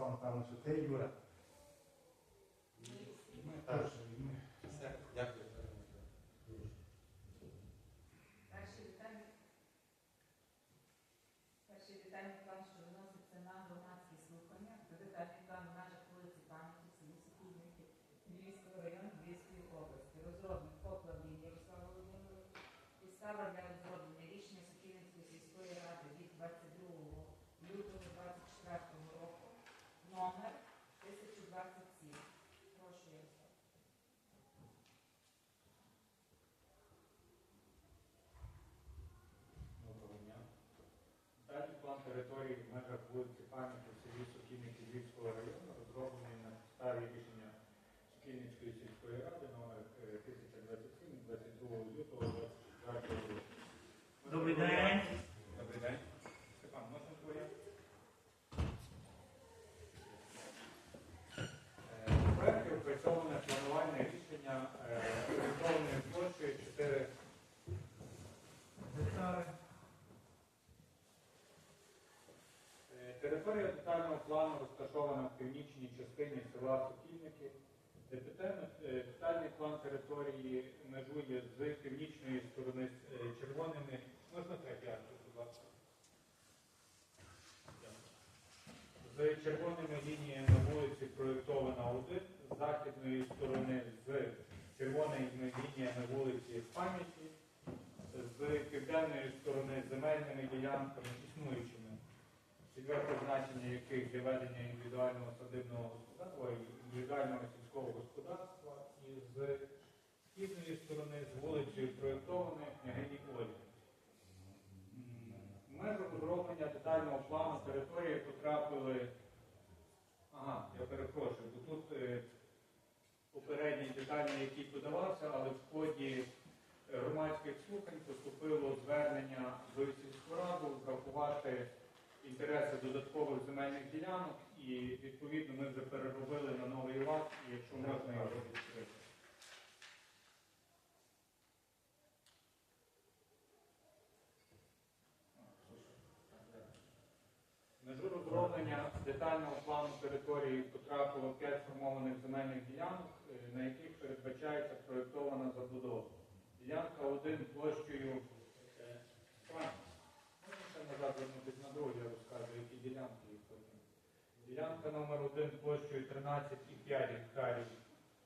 е, Ярослав, напевно, що ти, Юра. Ми також. Все, дякую. Перше питання. Перше питання план, що виноситься на громадські слухання. Детальний план в межах вулиці Пам'яті, селі Сокільники, Львівського району, Львівської області. Розробник Поплавлін Ярослав Володимирович. Підстава для розроблення рішення Сокільницької сільської ради від 22 лютого 24 року. Номер 1027. Прошу, Ярослав. Доброго дня. Далі план території в межах вулиці Пам'яті в селі Сокільники Львівського району розроблений на підставі рішення Сокільницької сільської ради номер е, 1027 22 лютого 24 року. Добрий день. Добрий день. Степан, можна твоє? Е, В проєкті опрацьоване планувальне рішення е, орієнтовною площею 4 Гектари. Е, Територія детального плану розташована в північній частині села Сокільники. Детальний, е, план території межує з північної сторони з е, червоними. Можна аркуш, будь ласка? З червоними лініями вулиці проєктована 1, з західної сторони з червоними лініями вулиці пам'яті, з південної сторони земельними ділянками існуючими цільове призначення яких для ведення індивідуального садибного господарства, індивідуального сільського господарства, і з східної сторони з вулицею проєктованої княгині Олі. Межах розроблення детального плану території потрапили. Ага, я перепрошую, бо тут е, попередній детальний, який подавався, але в ході громадських слухань поступило звернення до сільську раду врахувати інтереси додаткових земельних ділянок і відповідно ми вже переробили на новий лад, якщо можна його відкрити. Межу розроблення детального плану території потрапило 5 сформованих земельних ділянок, е, на яких передбачається проєктована забудова. Ділянка 1 площею е, Франк, Можна ще назад вернутися на другу, я розкажу, які ділянки їх потім. Ділянка номер 1 площею 13,5 гектарів,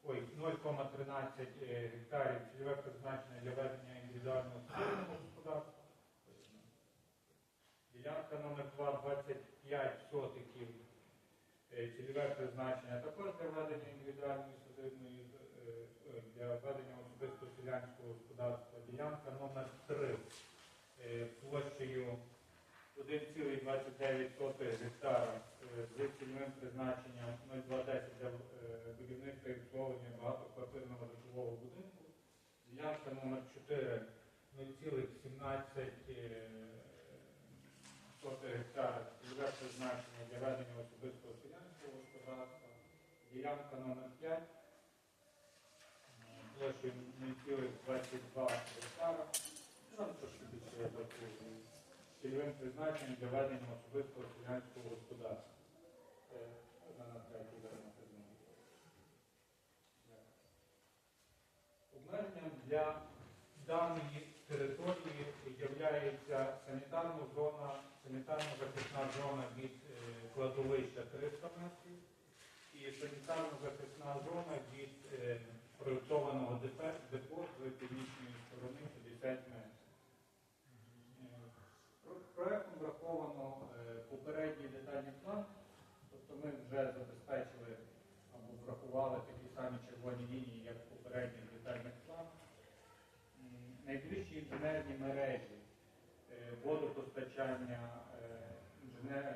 ой, 0,13 е, гектарів цільове призначення для ведення індивідуального спільного господарства. Ділянка номер 2 25 сотиків е, цільове призначення також для ведення індивідуальної садибної е, для ведення особистого селянського господарства. Ділянка номер 3 е, площею 1,29 гектара е, з цільовим призначенням 0,210 для е, будівництва і обслуговування багатоквартирного житлового будинку. Ділянка номер 4 0,17 е, гектара цільове призначення для ведення особистого селянського господарства. Ділянка номер 5 площею 0,22 гектара. Там трошки більше я закрив. Цільовим призначенням для ведення особистого селянського господарства. Е, можна на третій вернути. Обмеженням для даної території є санітарна зона, санітарно-захисна зона від е, кладовища 300 метрів і санітарно-захисна зона від е, проєктованого депо з північної сторони 50 метрів. Е, Проектом враховано е, попередній детальний план, тобто ми вже забезпечили або врахували такі самі червоні лінії, як в попередніх детальних планах. Найближчі інженерні мережі е, водопостачання, е,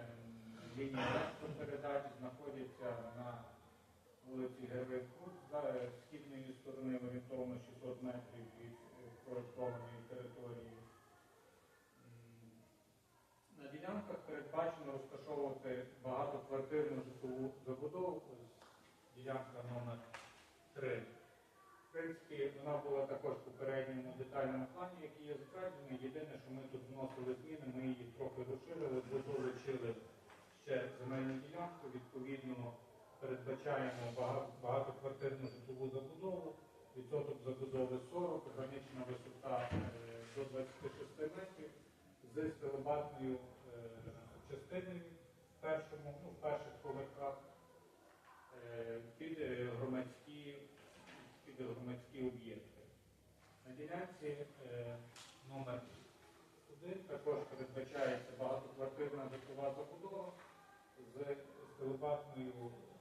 лінії електропередач знаходяться на вулиці Героїв Круг, з східної сторони орієнтовно 600 метрів від проєктованої території. М, На ділянках передбачено розташовувати багатоквартирну житлову забудову. Ділянка номер 3. В принципі, вона була також в попередньому детальному плані, який є затверджений. Єдине, що ми тут вносили зміни, ми її трохи розширили, дозолучили ще земельну ділянку. Відповідно, передбачаємо багатоквартирну житлову забудову. Відсоток забудови 40, гранична висота е, до 26 метрів з стелебатною е, частиною в першому, ну, в перших поверхах е, під е, громадські, під громадські об'єкти. На ділянці е, номер 1 також передбачається багатоквартирна житлова забудова з стелебатною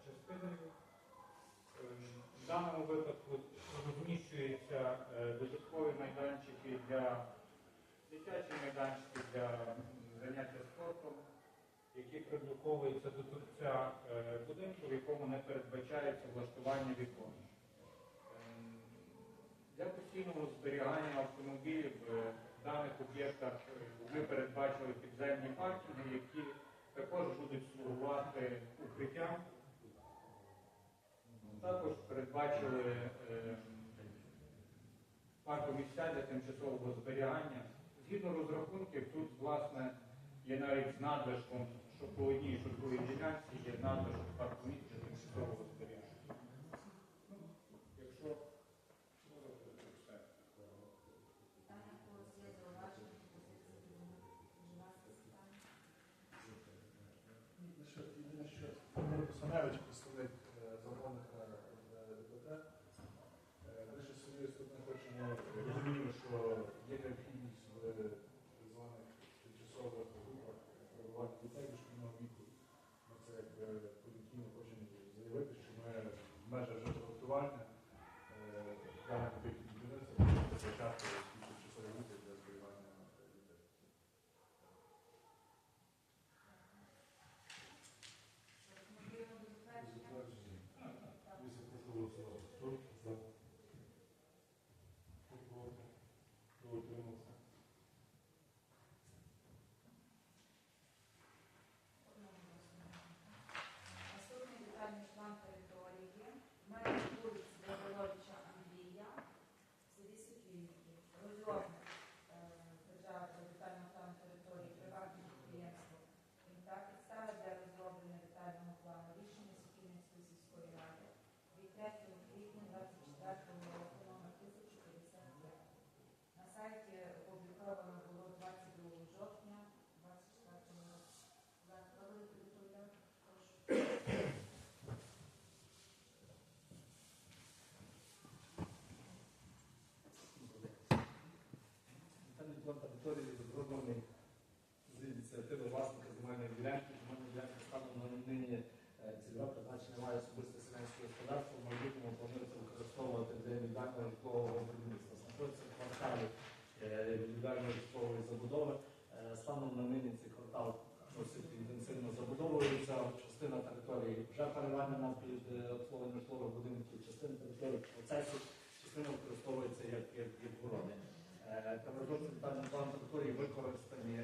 частиною. Ем, В даному випадку розміщуються е, додаткові майданчики для дитячі майданчики для заняття які приблоковуються до торця е, будинку, в якому не передбачається влаштування вікон. Ем, Для постійного зберігання автомобілів е, в даних об'єктах е, ми передбачили підземні паркінги, які також будуть слугувати укриттям. Також передбачили е, паркомісця для тимчасового зберігання. Згідно розрахунків, тут власне є навіть з надлишком, що по одній, що другій ділянці є надлишок паркомісць для тимчасового зберігання. Ну, Якщо ну, все. Там у когось є зауваження, пропозиції, у нас є питання. Лише єдине, що Володимир Косаневич, представник е, замовника е, ДПТ, е, ми ще собі тут не хочемо розуміємо, що є необхідність в так званих тимчасових групах перебування дітей дошкільного віку. Ми це якби потенційно хочемо заявити, що ми в межах житлофактування даних об'єктів будівництва будемо почати тимчасові групи для зберігання дітей. Можливо, до затвердження? Так. Наступний детальний план території. В мене вулиць Григоровича Андрія, в селі Сокільники. Розробник е, державного детального плану території приватне підприємство. Та підстави для розроблення детального плану рішення Сокільницької сільської ради від 3 квітня 24 року номер 1055. На сайті опубліковано було 22 жовтня 24 року. Зараз проводити доповідати. Прошу. План території розроблений з ініціативи власника земельної ділянки. Земельна ділянка станом на нині е, цільове призначення має особисте селянське господарство. В майбутньому планується використовувати для індивідуального житлового будівництва. Знаходиться в кварталі е, індивідуальної житлової забудови. Е, Станом на нині цей квартал досить інтенсивно забудовується. Частина території вже переведена під обслуговування житлових будинків, частина території в процесі, частина використовується як, як, як городи. Е, Та розробці детальний план території використані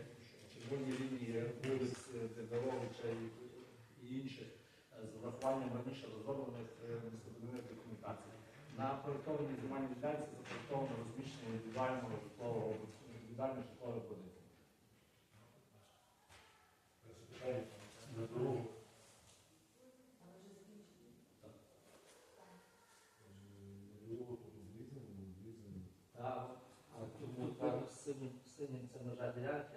червоні лінії вулиць е, Дегоровича і, і інших е, з врахуванням раніше розроблених е, містобудівних документацій. На проєктованій земельній ділянці запроєктовано розміщення індивідуального житлового житлових будинків. Але вже закінчили. Так, синім, синім це межа ділянки,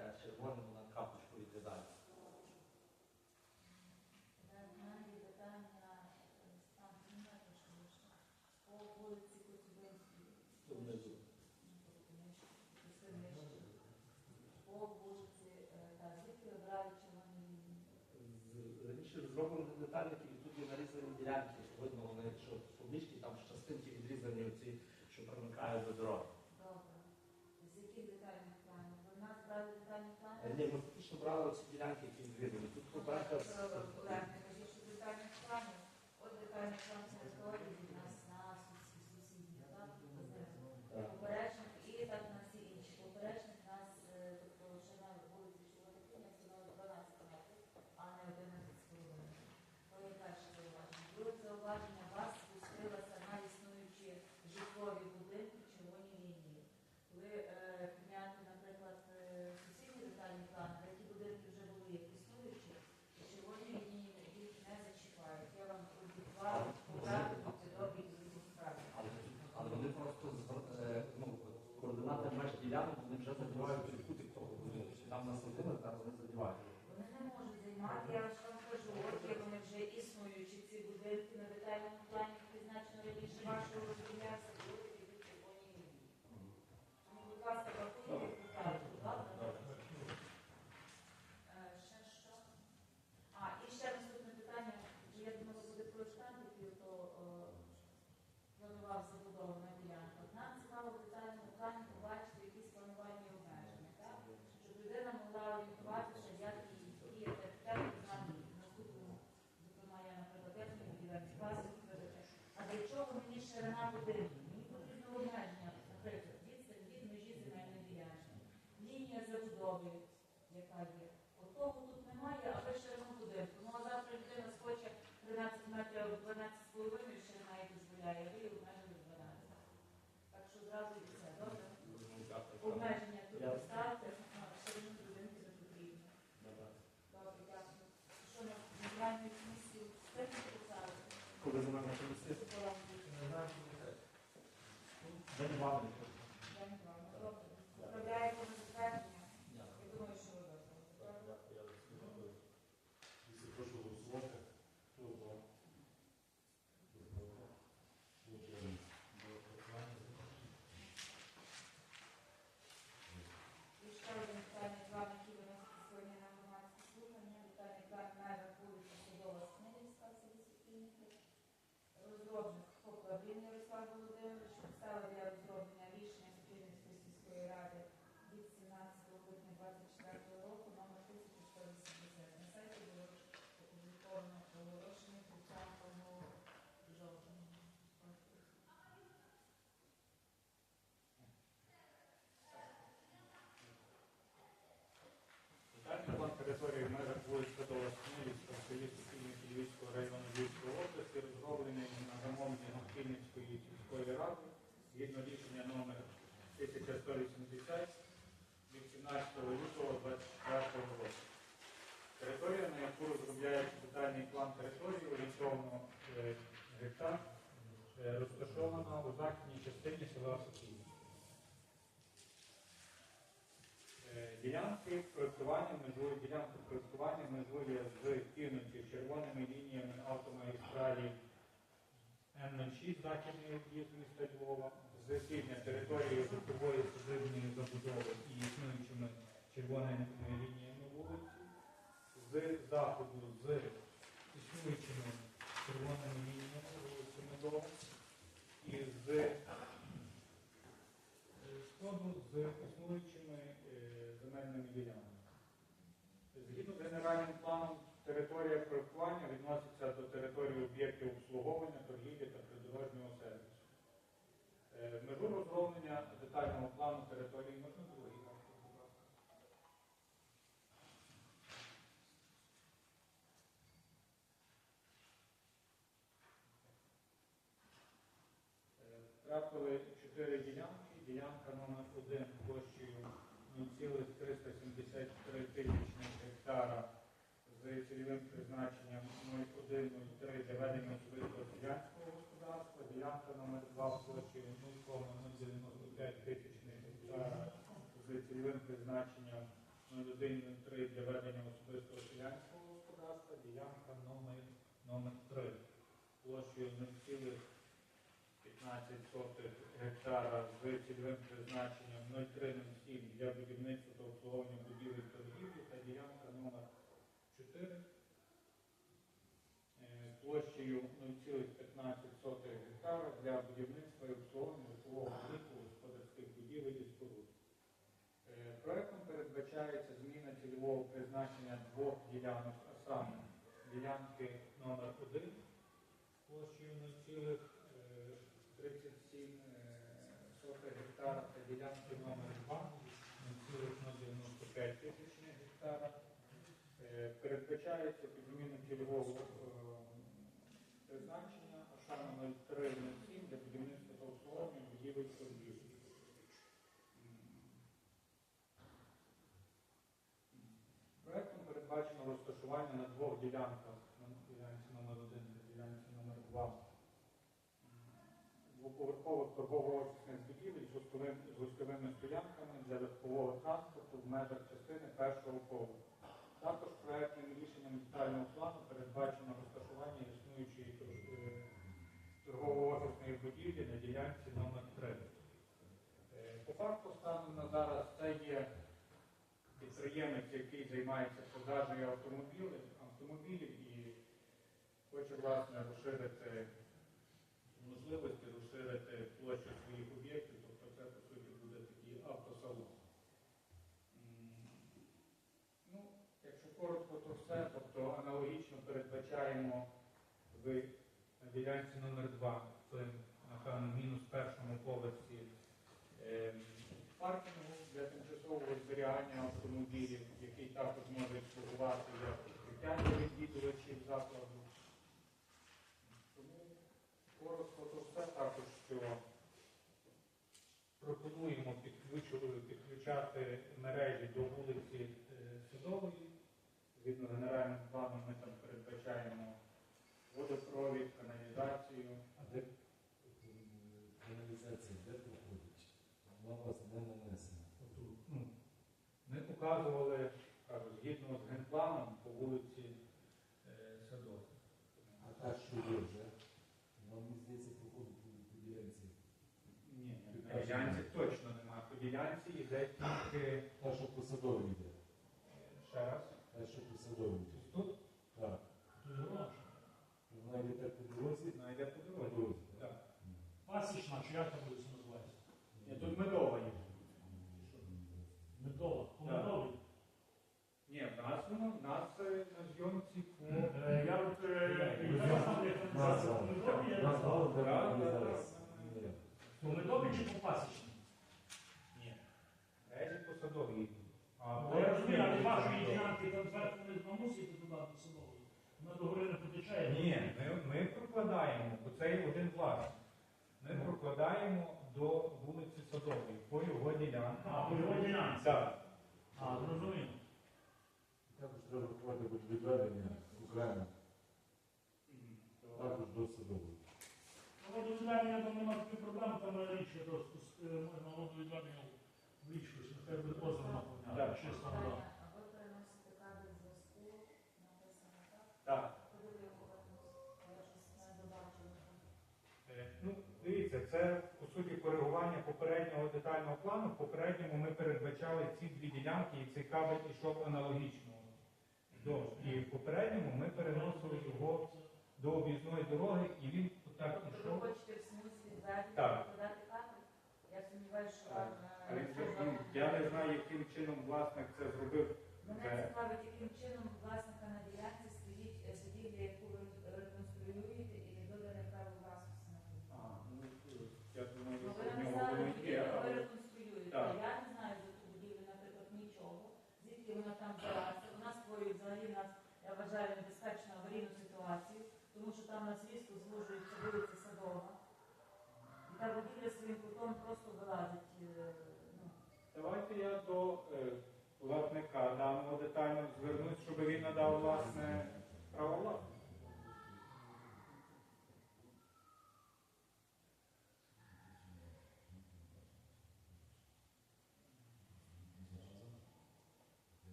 Zrnjevci še premakajo do drog. Dobro. Z kim detajnih planov? V nas brali detajnih planov? Ne, v pisno brali od sediljanke, ki je izvedeli. Tudi to brali, Коли за мене комісія? День була День знаю, 16 лютого 2024 року. Територія, на яку розробляється детальний план території, орієнтовно е, гектар, е, розташована у західній частині села Софії. Е, ділянки проєктування межує, ділянка проєктування межує з півночі червоними лініями автомагістралі М06 західний об'їзд міста Львова з півдня територією житлової садибної забудови і існуючими червоними лініями вулиці, з заходу з існуючими червоними лініями вулиці Медова і з е, сходу з існуючими е, земельними ділянками. Згідно з генеральним планом, територія проєктування відноситься до території об'єктів обслуговування, торгівлі та придорожнього сервісу. Е, Межу розроблення детального плану території можна другий бачити, будь ласка. Е, Трапили чотири ділянки. Ділянка номер 1 площею 0,373 тисячних гектара з цільовим призначенням 0,103 для ведення особистого селянського господарства. Ділянка номер 2 площею 0,095 тисячних гектара з цільовим призначенням 0,103 для ведення особистого селянського господарства. Ділянка номер, номер 3 площею 0,15 гектара з цільовим призначенням 0307 для будівництва та обслуговування будівель торгівлі та ділянка номер 4 е, площею 0,15 гектара для будівництва і обслуговування житлового будинку господарських будівель і споруд. Е, Проектом передбачається зміна цільового призначення двох ділянок, а саме ділянки номер 1 площею 0,37 гектара та ділянки номер 2 0,095 тисячних гектара. Е, Передбачається підміна цільового е, призначення, а саме 0307 для будівництва та обслуговування будівель торгівлі. Проектом передбачено розташування на двох ділянках, на ділянці номер 1 та ділянці номер 2 двоповерхових гостовим- з стоянками для легкового транспорту в межах частини першого поверху. Також проектним рішенням детального плану передбачено розташування існуючої е, торгово-офісної будівлі на ділянці номер 3. Е, По факту станом на зараз це є підприємець, який займається продажею автомобілів, автомобілів і хоче власне розширити можливості розширити площу своїх об'єктів, тобто це по суті буде такий автосалон. М, Ну, якщо коротко, то все, тобто аналогічно передбачаємо в ділянці номер 2 в напевно мінус першому поверсі е, паркінгу для тимчасового зберігання автомобілів, який також може слугувати як для відвідувачів закладу. Тому коротко то все також, що пропонуємо підключати мережі до вулиці е, Садової. Згідно з генеральним планом ми там передбачаємо водопровід, каналізацію. А де каналізація, де проходить? Вона вас не нанесена. Ну, Ми показували кажу, згідно з генпланом по вулиці е, Садової. А та, що є вже, мені здається, проходить по ділянці. Ні, на ділянці точно немає. По ділянці йде тільки Та, що по садовій йде. е, ще раз. Та, що по садовій йде. Тут Так. Вона йде так по дорозі, вона йде по по дорозі. дорозі. Так. Пасічна, чи як там буде це називається? Ні, тут медова є. Медова. По Так. медовій. Ні, в нас воно, в нас е, на зйомці по. Е, Я от е, я знав, як Нас називається. По звали. медовій, я Нас не знав. звали, де Так, вони так, зараз. так. Ні. По медовій чи по пасічній? Ні. Речі по садовій йдуть. А Бо я розумію, але по- вашої ділянки там зверху не намусити туди до Вона до гори не. Ні, ми, ми прокладаємо, бо це є один власник. Ми прокладаємо до вулиці Садової, по його ділянці. А, по його ділянці. Так. А, зрозуміло. Також треба врахувати відведення окремо, також до садової. Ну, водовідведення там немає таких проблем, там е, річ до можна водовідведення в річку, що нехай буде озеро наповняти, Так. чисто вода. Питання, а ви переносите кабель зв'язку, написано так? Так. Куди ви його переносите? Я щось не добачила. Е, Ну, дивіться, це по суті коригування попереднього детального плану. В попередньому ми передбачали ці дві ділянки, і цей кабель ішов аналогічно. І в попередньому ми переносили його до об'їзної дороги, і він так Тобто ви хочете в смислі Так. подати кабель? Я сумніваюся, що вам... е, вам- я не знаю, яким чином власник це зробив. Мене цікавить, яким чином власника на ділянці стоїть е, будівля, яку ви реконструюєте, і не додане право власності на неї. А, ну, я думаю, Ну, що ви в нього написали воно є, будівлю, ви але реконструюєте. Так. Я не знаю за ту будівлю, наприклад, нічого. Звідки вона там взялася? У нас створює взагалі нас, я вважаю, небезпечну аварійну ситуацію, тому що там на різко звужується вулиця Садова. І та будівля своїм кутом просто вилазить. е, Ну, давайте я до е, власника даного детально звернусь, щоб він надав власне право власності.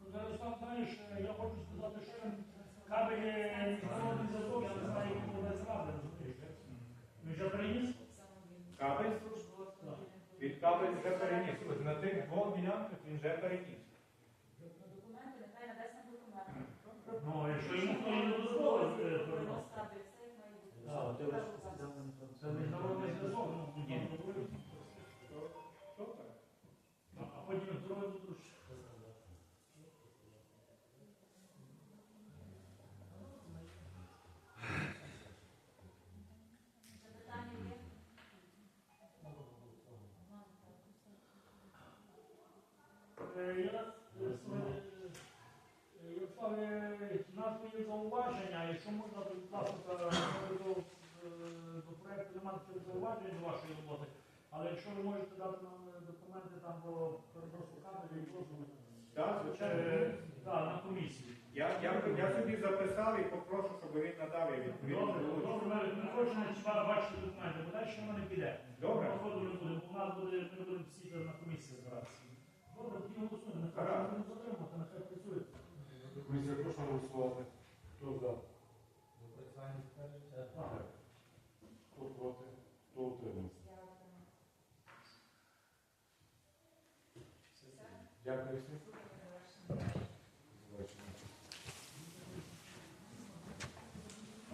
Ну, Ярослав, знаєш, е, я хочу сказати, що кабель е, міжнародний зв'язок, я не знаю, як його не зради, розумієш? Він вже приніс? саме він. Кабель? Службу автомобільних Він кабель вже переніс. Ось на тих двох ділянках він вже переніс. Я у нас є зауваження, якщо можна, то будь ласка, до, до проекту немає зауважень до вашої роботи, але якщо ви можете дати нам документи там кабелю і дозволу, Так, звичайно. да, на комісії. Я, я, я собі записав і попрошу, щоб він надав я відповідно. Добре, добре, ми хочемо бачити документи, бо далі воно не піде. Добре. Походу не у нас буде, ми будемо всі на комісії збиратися. Добре, тоді голосуємо, нехай Гаразд. не затримати, нехай працює. Комісія, прошу голосувати. Хто за? Так.